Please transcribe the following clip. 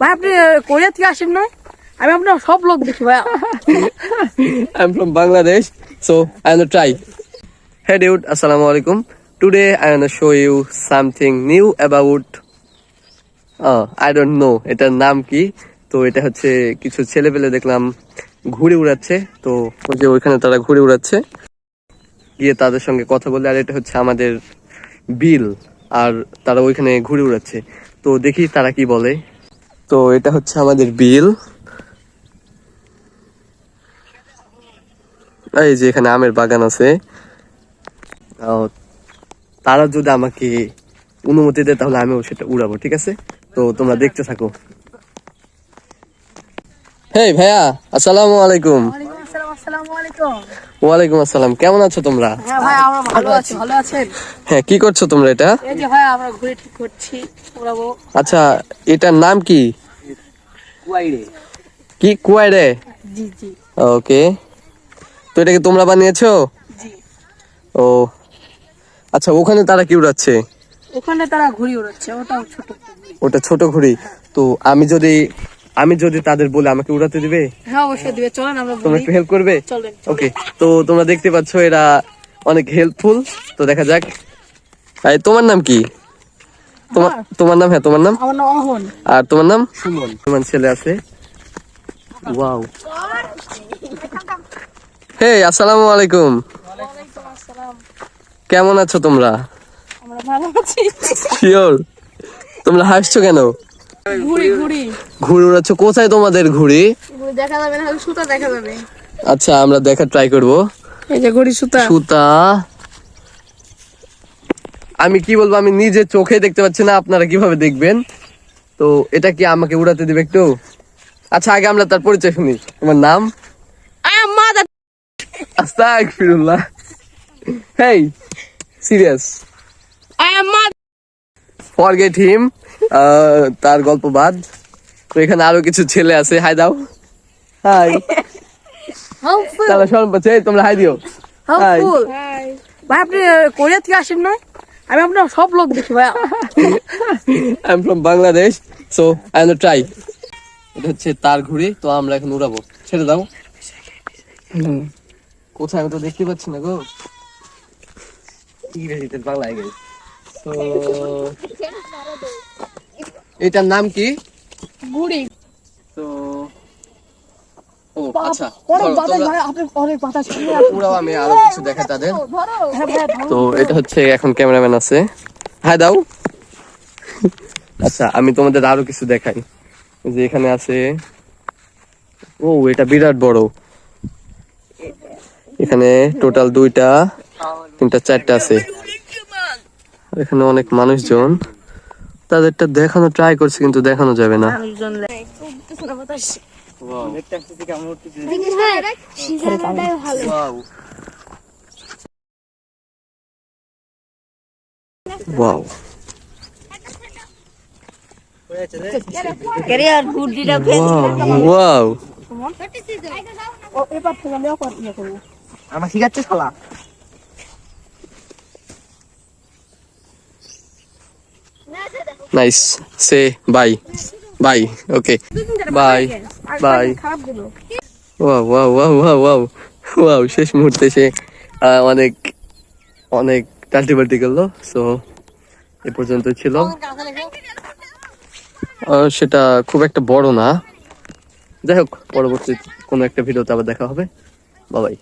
ভাই আপনি কোরিয়া থেকে আসেন না আমি আপনার সব লোক দেখি ভাই I'm from Bangladesh, so I'm gonna try. Hey dude, assalamu alaikum. Today I'm gonna show you something new about. Uh, I don't know এটার নাম কি তো এটা হচ্ছে কিছু ছেলে পেলে দেখলাম ঘুরে উড়াচ্ছে তো ওই যে ওইখানে তারা ঘুরে উড়াচ্ছে গিয়ে তাদের সঙ্গে কথা বলে আর এটা হচ্ছে আমাদের বিল আর তারা ওইখানে ঘুরে উড়াচ্ছে তো দেখি তারা কি বলে তো এটা হচ্ছে আমাদের বিল। এই যে এখানে আমের বাগান আছে। তারা যদি আমাকে অনুমতি দেয়, তাহলে আমিও সেটা উড়াবো, ঠিক আছে? তো তোমরা দেখতে থাকো। হেই ভাইয়া, আসসালামু আলাইকুম। ওয়ালাইকুম আসসালাম। কেমন আছো তোমরা? হ্যাঁ ভাই আমরা ভালো আছি ভালো আছেন? হ্যাঁ কি করছ তোমরা এটা? এই যে ভাই আমরা ঘুরে ঠিক করছি উড়াবো আচ্ছা এটার নাম কি? কি? কুয়াই রে জি জি। ওকে। তো এটাকে তোমরা বানিয়েছো? জি। ও। আচ্ছা ওখানে তারা কি উড়াচ্ছে? ওখানে তারা ঘুরি উড়াচ্ছে ওটাও ছোট ওটা ছোট ঘুড়ি। তো আমি যদি আমি যদি তাদের বলে আমাকে উড়াতে দিবে? হ্যাঁ অবশ্যই দিবে। চলেন আমরা তোমরা একটু হেল্প করবে? ওকে তো তোমরা দেখতে পাচ্ছ এরা অনেক হেল্পফুল তো দেখা যাক। এই তোমার নাম কি? তোমার তোমার নাম হ্যাঁ তোমার নাম? আমার নাম অহন। আর তোমার নাম? সুমন। সুমন ছেলে আছে। ওয়াও হে আসসালামু আলাইকুম। কেমন আছো তোমরা? আমরা ভালো আছি। শিওর তোমরা হাসছো কেন? ঘুরি ঘুরি ঘুরে উড়াচ্ছ। কোথায় তোমাদের ঘুড়ি? দেখা যাবে না সুতা দেখা যাবে। আচ্ছা আমরা দেখার ট্রাই করব। এই যে ঘুরি সুতা। সুতা। আমি কি বলব আমি নিজে চোখে দেখতে পাচ্ছি না আপনারা কীভাবে দেখবেন? তো এটা কি আমাকে উড়াতে দিবে একটু? আচ্ছা আগে আমরা তার পরিচয় শুনি। তোমার নাম? আস্তাগফিরুল্লাহ। হেই সিরিয়াস। ফরগেট হিম তার গল্প বাদ। তো এখানে আরও কিছু ছেলে আছে। হাই দাও। হাই তাহলে শরম পাচ্ছে এই, তোমরা হাই দিও। হাউফুল ভাই আপনি কোরিয়া থেকে আসেন না আমি আপনার সব লোক দেখি ভাই I am from Bangladesh so I am try এটা হচ্ছে তার ঘুড়ি তো আমরা এখন উড়াবো। ছেড়ে দাও। কোথায় আমি তো দেখতে পাচ্ছি না গো। ইংরেজিতে বাংলায় গেছে তো এটার নাম কি? ঘুরি তো ও আচ্ছা আমি আরও কিছু দেখা তাদের। হ্যাঁ তো এটা হচ্ছে এখন ক্যামেরাম্যান আছে। হ্যাঁ দাও। আচ্ছা আমি তোমাদের আরও কিছু দেখাই। যে এখানে আছে। ও এটা বিরাট বড়। এখানে টোটাল দুইটা তিনটা চারটা আছে। এখানে অনেক মানুষজন। তাদেরটা দেখানো ট্রাই করছে কিন্তু দেখানো যাবে না। আমার শিখাচ্ছে শালা। Nice. সে bye bye okay bye bye wow wow wow wow wow wow শেষ মুহূর্তে সে অনেক অনেক টাল্টি বাল্টি করল। সো এ পর্যন্ত ছিল। সেটা খুব একটা বড় না। যাই হোক, পরবর্তী কোনো একটা ভিডিওতে আবার দেখা হবে। বাবাই